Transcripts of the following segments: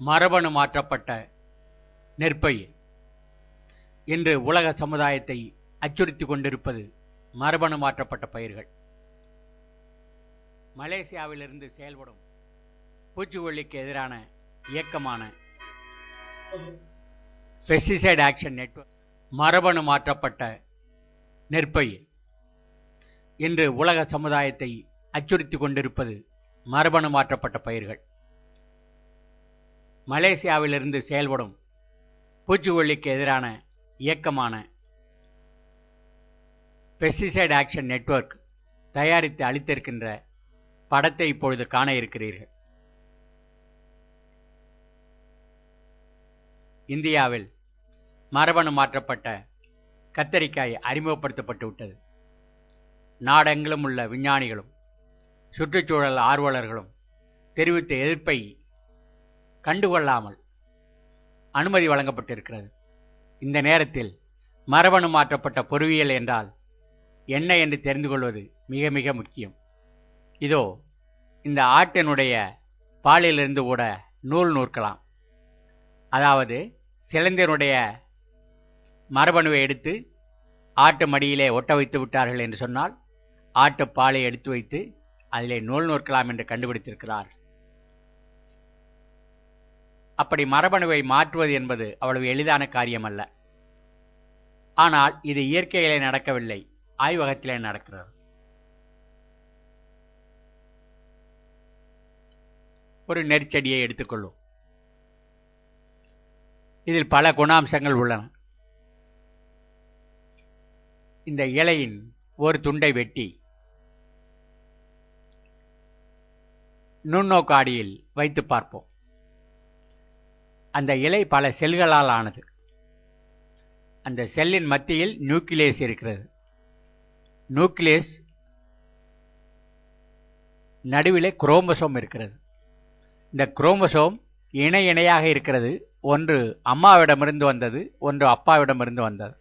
மரபணு மாற்றப்பட்ட நெற்பயிர். இன்று உலக சமுதாயத்தை அச்சுறுத்திக் கொண்டிருப்பது மரபணு மாற்றப்பட்ட பயிர்கள். மலேசியாவிலிருந்து செயல்படும் பூச்சிக்கொல்லிக்கு எதிரான இயக்கமான பெஸ்டிசைட் ஆக்ஷன் நெட்வொர்க் மரபணு மாற்றப்பட்ட நெற்பயிர். இன்று உலக சமுதாயத்தை அச்சுறுத்திக் கொண்டிருப்பது மரபணு மாற்றப்பட்ட பயிர்கள். மலேசியாவிலிருந்து செயல்படும் பூச்சிக்கொல்லிக்கு எதிரான இயக்கமான பெஸ்டிசைட் ஆக்ஷன் நெட்வொர்க் தயாரித்து அளித்திருக்கின்ற படத்தை இப்பொழுது காண இருக்கிறீர்கள். இந்தியாவில் மரபணு மாற்றப்பட்ட கத்தரிக்காய் அறிமுகப்படுத்தப்பட்டு விட்டது. நாடெங்கிலும் உள்ள விஞ்ஞானிகளும் சுற்றுச்சூழல் ஆர்வலர்களும் தெரிவித்த எதிர்ப்பை கண்டுகொள்ளாமல் அனுமதி வழங்கப்பட்டிருக்கிறது. இந்த நேரத்தில் மரபணு மாற்றப்பட்ட பொருவியல் என்றால் என்ன என்று தெரிந்து கொள்வது மிக மிக முக்கியம். இதோ இந்த ஆட்டினுடைய பாலிலிருந்து கூட நூல் நூற்கலாம். அதாவது சிலந்தினுடைய மரபணுவை எடுத்து ஆட்டு மடியிலே ஒட்ட வைத்து விட்டார்கள் என்று சொன்னால் ஆட்டு பாலை எடுத்து வைத்து அதிலே நூல் நூற்கலாம் என்று கண்டுபிடித்திருக்கிறார் அப்படி மரபணுவை மாற்றுவது என்பது அவ்வளவு எளிதான காரியமல்ல. ஆனால் இது இயற்கையிலே நடக்கவில்லை ஆய்வகத்திலே நடக்கிறது. ஒரு நெற்செடியை எடுத்துக்கொள்ளும் இதில் பல குணாம்சங்கள் உள்ளன. இந்த இலையின் ஒரு துண்டை வெட்டி நுண்ணோக்காடியில் வைத்து பார்ப்போம். அந்த இலை பல செல்களால் ஆனது. அந்த செல்லின் மத்தியில் நியூக்ளியஸ் இருக்கிறது. நியூக்ளியஸ் நடுவிலே குரோமசோம் இருக்கிறது. இந்த குரோமசோம் இணை இணையாக இருக்கிறது. ஒன்று அம்மாவிடமிருந்து வந்தது ஒன்று அப்பாவிடமிருந்து வந்தது.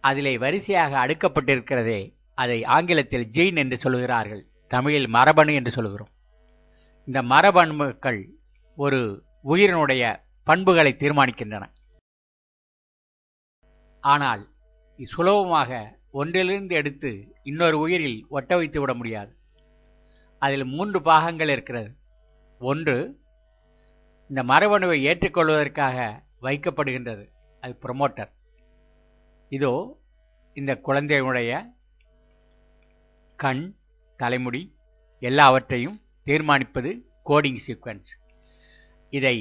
அதிலே வரிசையாக அடுக்கப்பட்டிருக்கிறதே அதை ஆங்கிலத்தில் ஜீன் என்று சொல்கிறார்கள். தமிழில் மரபணு என்று சொல்கிறோம். இந்த மரபணுக்கள் ஒரு உயிரினுடைய பண்புகளை தீர்மானிக்கின்றன. ஆனால் சுலபமாக ஒன்றிலிருந்து எடுத்து இன்னொரு உயிரில் ஒட்ட வைத்து விட முடியாது. அதில் மூன்று பாகங்கள் இருக்கிறது. ஒன்று இந்த மரபணுவை ஏற்றுக்கொள்வதற்காக வைக்கப்படுகின்றது. அது ப்ரொமோட்டர் இதோ இந்த குழந்தையினுடைய கண் தலைமுடி எல்லாவற்றையும் தீர்மானிப்பது கோடிங் சீக்வன்ஸ் இதை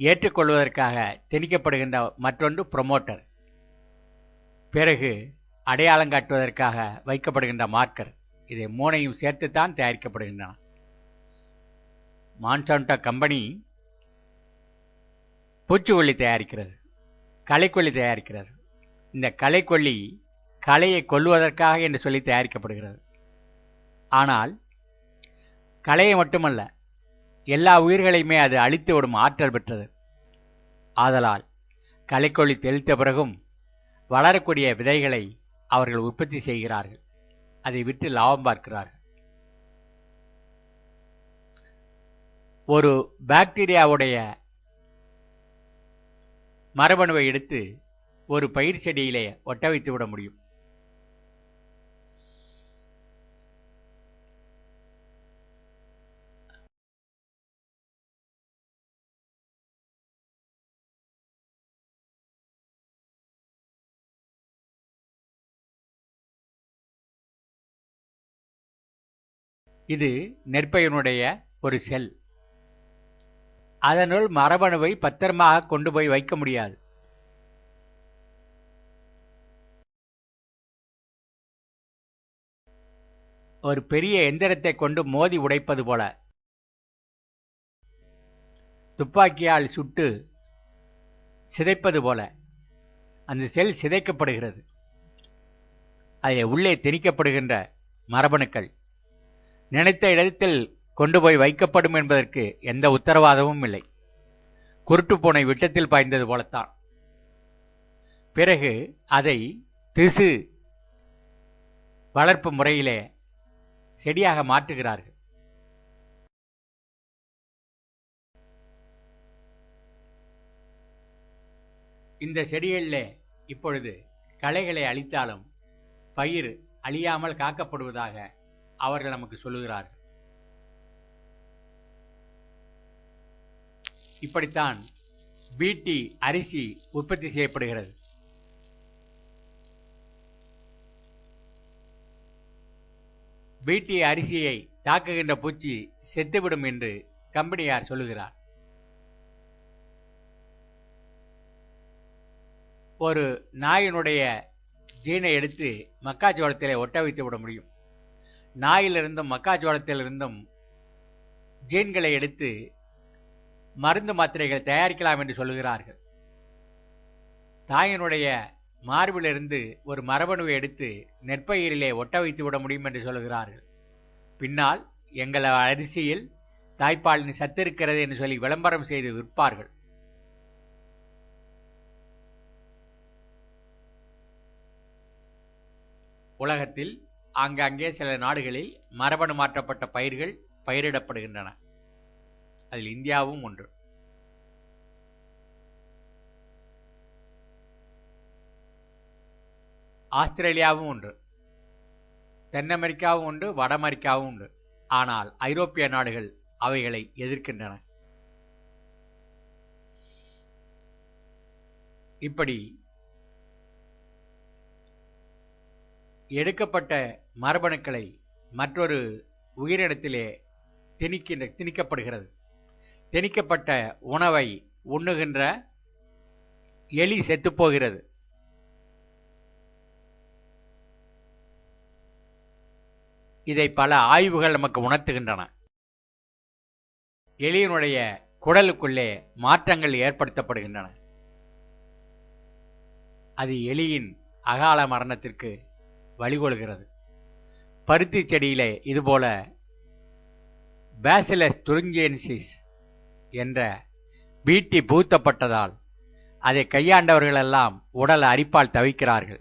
ஏற்றுக்கொள்வதற்காக திணிக்கப்படுகின்ற மற்றொன்று ப்ரொமோட்டர் பிறகு அடையாளம் காட்டுவதற்காக வைக்கப்படுகின்ற மார்க்கர் இதை மூனையும் சேர்த்துத்தான் தயாரிக்கப்படுகின்றன. மான்சான்டா கம்பெனி பூச்சிக்கொல்லி தயாரிக்கிறது களைக்கொல்லி தயாரிக்கிறது. இந்த களைக்கொல்லி களையை கொல்லுவதற்காக என்று சொல்லி தயாரிக்கப்படுகிறது. ஆனால் களையை மட்டுமல்ல எல்லா உயிர்களையுமே அது அழித்து விடும் ஆற்றல் பெற்றது. ஆதலால் களைக்கொல்லி தெளித்த பிறகும் வளரக்கூடிய விதைகளை அவர்கள் உற்பத்தி செய்கிறார்கள். அதை விட்டு லாபம் பார்க்கிறார்கள். ஒரு பாக்டீரியாவுடைய மரபணுவை எடுத்து ஒரு பயிர் செடியிலே ஒட்ட வைத்து விட முடியும். இது நெற்பயினுடைய ஒரு செல். அதனுள் மரபணுவை பத்திரமாக கொண்டு போய் வைக்க முடியாது. ஒரு பெரிய எந்திரத்தை கொண்டு மோதி உடைப்பது போல. துப்பாக்கியால் சுட்டு சிதைப்பது போல. அந்த செல் சிதைக்கப்படுகிறது. அதில் உள்ளே திணிக்கப்படுகின்ற மரபணுக்கள். நினைத்த இடத்தில் கொண்டு போய் வைக்கப்படும் என்பதற்கு எந்த உத்தரவாதமும் இல்லை. குருட்டுப்பூனை விட்டத்தில் பாய்ந்தது போலத்தான். பிறகு அதை திசு வளர்ப்பு முறையிலே செடியாக மாற்றுகிறார்கள். இந்த செடிகளில் இப்பொழுது களைகளை அழித்தாலும் பயிர் அழியாமல் காக்கப்படுவதாக அவர்கள் நமக்கு சொல்லுகிறார்கள். இப்படித்தான் பீட்டி அரிசி உற்பத்தி செய்யப்படுகிறது. பீட்டி அரிசியை தாக்குகின்ற பூச்சி செத்துவிடும் என்று கம்பெனியார் சொல்லுகிறார். ஒரு நாயினுடைய ஜீனை எடுத்து மக்காச்சோளத்திலே ஒட்ட வைத்து விட முடியும். நாயிலிருந்தும் மக்காச்சோளத்திலிருந்தும் ஜீன்களை எடுத்து மருந்து மாத்திரைகள் தயாரிக்கலாம் என்று சொல்லுகிறார்கள். தாயினுடைய மார்பிலிருந்து ஒரு மரபணுவை எடுத்து நெற்பயிரிலே ஒட்ட வைத்து விட முடியும் என்று சொல்கிறார்கள் பின்னால் எங்கள் அரிசியில் தாய்ப்பாலின் சத்து இருக்கிறது என்று சொல்லி விளம்பரம் செய்து விற்பார்கள். உலகத்தில் ஆங்காங்கே சில நாடுகளில் மரபணு மாற்றப்பட்ட பயிர்கள் பயிரிடப்படுகின்றன. அதில் இந்தியாவும் ஒன்று. ஆஸ்திரேலியாவும் உண்டு தென் அமெரிக்காவும் உண்டு வட அமெரிக்காவும் உண்டு ஆனால் ஐரோப்பிய நாடுகள் அவைகளை எதிர்க்கின்றன. இப்படி எடுக்கப்பட்ட மரபணுக்களை மற்றொரு உயிரினத்திலே திணிக்கின்ற திணிக்கப்படுகிறது. திணிக்கப்பட்ட உணவை உண்ணுகின்ற எலி செத்துப்போகிறது. இதை பல ஆய்வுகள் நமக்கு உணர்த்துகின்றன. எலியினுடைய குடலுக்குள்ளே மாற்றங்கள் ஏற்படுத்தப்படுகின்றன. அது எலியின் அகால மரணத்திற்கு வழிகொள்கிறது. பருத்தி செடியிலே இதுபோல பேசிலஸ் துருங்கியன்சிஸ் என்ற வீட்டி பூத்தப்பட்டதால் அதை கையாண்டவர்களெல்லாம் உடல் அரிப்பால் தவிக்கிறார்கள்.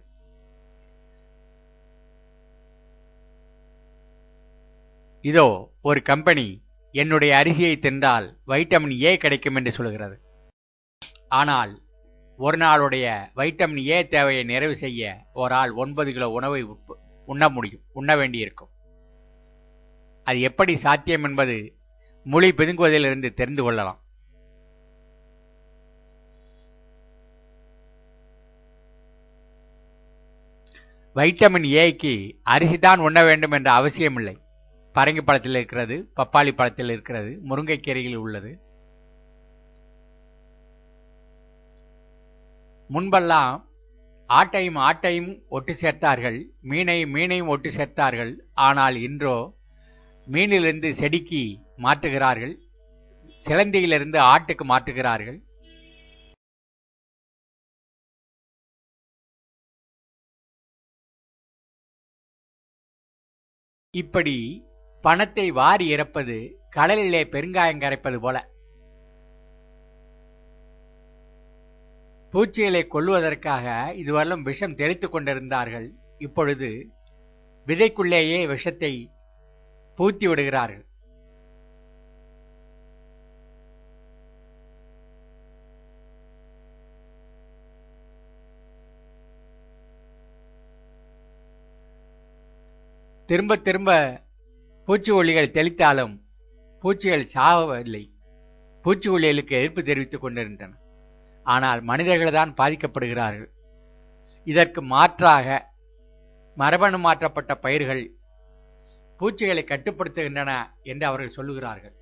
இதோ ஒரு கம்பெனி என்னுடைய அரிசியை தின்றால் வைட்டமின் ஏ கிடைக்கும் என்று சொல்கிறது. ஆனால் ஒரு நாளுடைய வைட்டமின் ஏ தேவையை நிறைவு செய்ய ஒரு ஆள் ஒன்பது கிலோ உணவை உண்ண முடியும் உண்ண வேண்டியிருக்கும். அது எப்படி சாத்தியம் என்பது மொழி பிதுங்குவதிலிருந்து தெரிந்து கொள்ளலாம். வைட்டமின் ஏக்கு அரிசி தான் உண்ண வேண்டும் என்ற அவசியமில்லை. பரங்கி பழத்தில் இருக்கிறது பப்பாளி பழத்தில் இருக்கிறது முருங்கைக்கீரையில் உள்ளது முன்பெல்லாம் ஆட்டையும் ஆட்டையும் ஒட்டு சேர்த்தார்கள் மீனையும் மீனையும் ஒட்டு சேர்த்தார்கள். ஆனால் இன்றோ மீனிலிருந்து செடிக்கு மாற்றுகிறார்கள் சிலந்தியிலிருந்து ஆட்டுக்கு மாற்றுகிறார்கள். இப்படி பணத்தை வாரி இறப்பது கடலிலே பெருங்காயம் கரைப்பது போல. பூச்சிகளை கொல்லுவதற்காக இதுவரையிலும் விஷம் தெளித்துக் கொண்டிருந்தார்கள். இப்பொழுது விதைக்குள்ளேயே விஷத்தை பூத்தி விடுகிறார்கள். திரும்ப திரும்ப பூச்சிக்கொல்லிகள் தெளித்தாலும் பூச்சிகள் சாகவில்லை பூச்சிக்கொல்லிகளுக்கு எதிர்ப்பு தெரிவித்துக் கொண்டிருந்தன. ஆனால் மனிதர்கள் தான் பாதிக்கப்படுகிறார்கள். இதற்கு மாற்றாக மரபணு மாற்றப்பட்ட பயிர்கள் பூச்சிகளை கட்டுப்படுத்துகின்றன என்று அவர்கள் சொல்லுகிறார்கள்.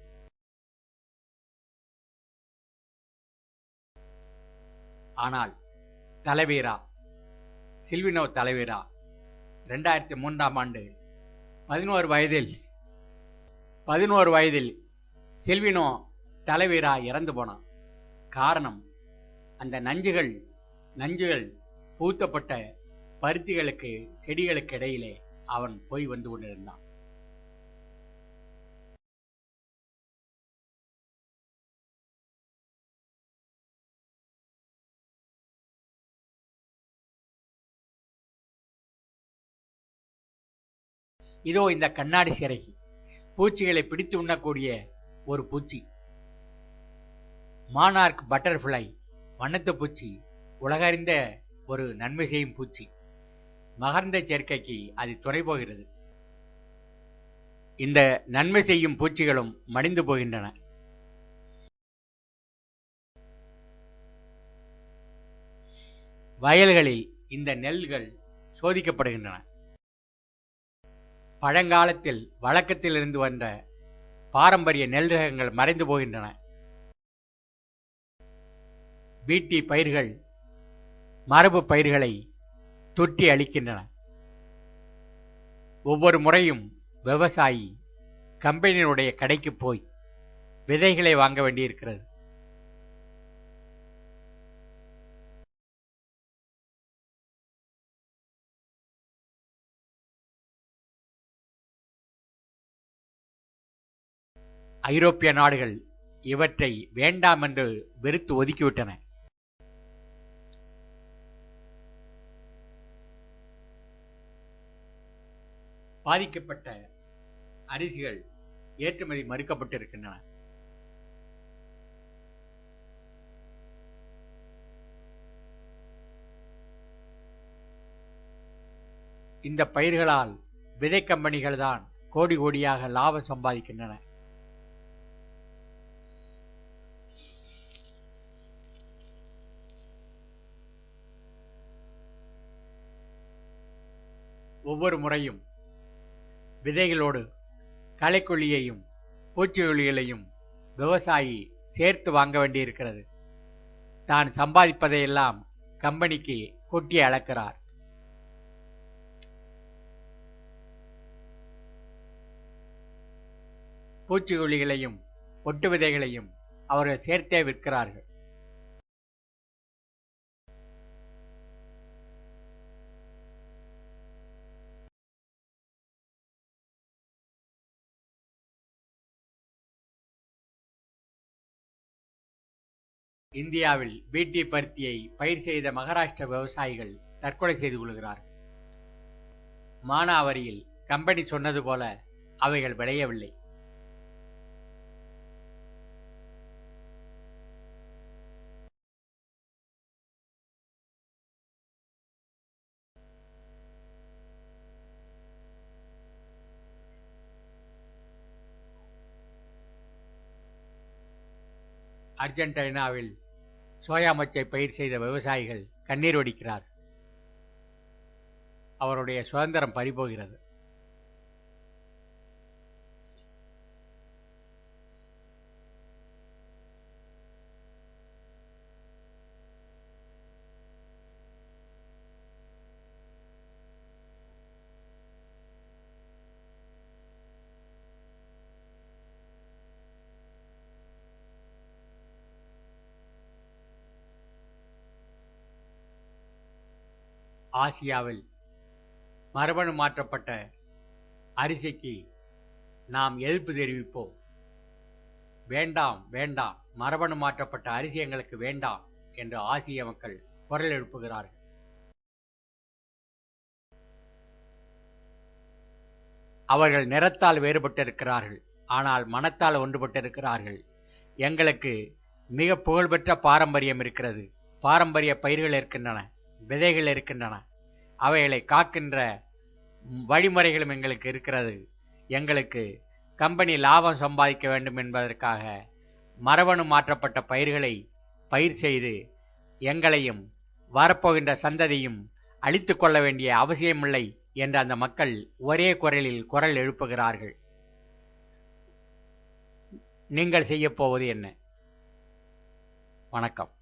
ஆனால் தலைவீரா சில்வினோ தலைவீரா ரெண்டாயிரத்தி மூன்றாம் ஆண்டு பதினோரு வயதில் பதினோரு வயதில் செல்வினோ தலைவீரா இறந்து போனான். காரணம் அந்த நஞ்சுகள் நஞ்சுகள் பூத்தப்பட்ட பருத்திகளுக்கு செடிகளுக்கு இடையிலே அவன் போய் வந்து கொண்டிருந்தான். இதோ இந்த கண்ணாடி சிறை பூச்சிகளை பிடித்து உண்ணக்கூடிய ஒரு பூச்சி. மானார்க் பட்டர்ஃப்ளை வண்ணத்து பூச்சி உலகறிந்த ஒரு நன்மை செய்யும் பூச்சி. மகர்ந்த சேர்க்கைக்கு அது துணை போகிறது. இந்த நன்மை செய்யும் பூச்சிகளும் மடிந்து போகின்றன. வயல்களில் இந்த நெல்கள் சோதிக்கப்படுகின்றன. பழங்காலத்தில் வழக்கத்தில் இருந்து வந்த பாரம்பரிய நெல் ரகங்கள் மறைந்து போகின்றன. பீட்டி பயிர்கள் மரபு பயிர்களை தொட்டி அளிக்கின்றன. ஒவ்வொரு முறையும் விவசாயி கம்பெனியினுடைய கடைக்கு போய் விதைகளை வாங்க வேண்டியிருக்கிறது. ஐரோப்பிய நாடுகள் இவற்றை வேண்டாம் என்று வெறுத்து ஒதுக்கிவிட்டன. பாதிக்கப்பட்ட அரிசிகள் ஏற்றுமதி மறுக்கப்பட்டிருக்கின்றன. இந்த பயிர்களால் விதை கம்பெனிகள் தான் கோடி கோடியாக லாபம் சம்பாதிக்கின்றன. ஒவ்வொரு முறையும் விதைகளோடு களைக்கொல்லியையும் பூச்சிக்கொல்லிகளையும் விவசாயி சேர்த்து வாங்க வேண்டியிருக்கிறது. தான் சம்பாதிப்பதையெல்லாம் கம்பெனிக்கு கொட்டி அளக்கிறார். பூச்சிக்கொல்லிகளையும் ஒட்டு விதைகளையும் அவர்கள் சேர்த்தே விற்கிறார்கள். இந்தியாவில் பீட்டி பருத்தியை பயிர் செய்த மகாராஷ்டிர விவசாயிகள் தற்கொலை செய்து கொள்கிறார்கள் மானாவரியில் கம்பெனி சொன்னது போல அவைகள் விளையவில்லை. அர்ஜென்டினாவில் சோயா மச்சை பயிர் செய்த விவசாயிகள் கண்ணீர் வடிக்கிறார் அவருடைய சுதந்திரம் பறிபோகிறது. ஆசியாவில் மரபணு மாற்றப்பட்ட அரிசிக்கு நாம் எதிர்ப்பு தெரிவிப்போம். வேண்டாம் வேண்டாம். மரபணு மாற்றப்பட்ட அரிசி எங்களுக்கு வேண்டாம் என்று ஆசிய மக்கள் குரல் எழுப்புகிறார்கள். அவர்கள் நிறத்தால் வேறுபட்டிருக்கிறார்கள். ஆனால் மனத்தால் ஒன்றுபட்டிருக்கிறார்கள். எங்களுக்கு மிக புகழ்பெற்ற பாரம்பரியம் இருக்கிறது. பாரம்பரிய பயிர்கள் இருக்கின்றன. விதைகள் இருக்கின்றன. அவைகளை காக்கின்ற வழிமுறைகளும் எங்களுக்கு இருக்கிறது. எங்களுக்கு கம்பெனி லாபம் சம்பாதிக்க வேண்டும் என்பதற்காக மரபணு மாற்றப்பட்ட பயிர்களை பயிர் செய்து எங்களையும் வரப்போகின்ற சந்ததியும் அழித்து கொள்ள வேண்டிய அவசியமில்லை என்று அந்த மக்கள் ஒரே குரலில் குரல் எழுப்புகிறார்கள். நீங்கள் செய்யப்போவது என்ன? வணக்கம்.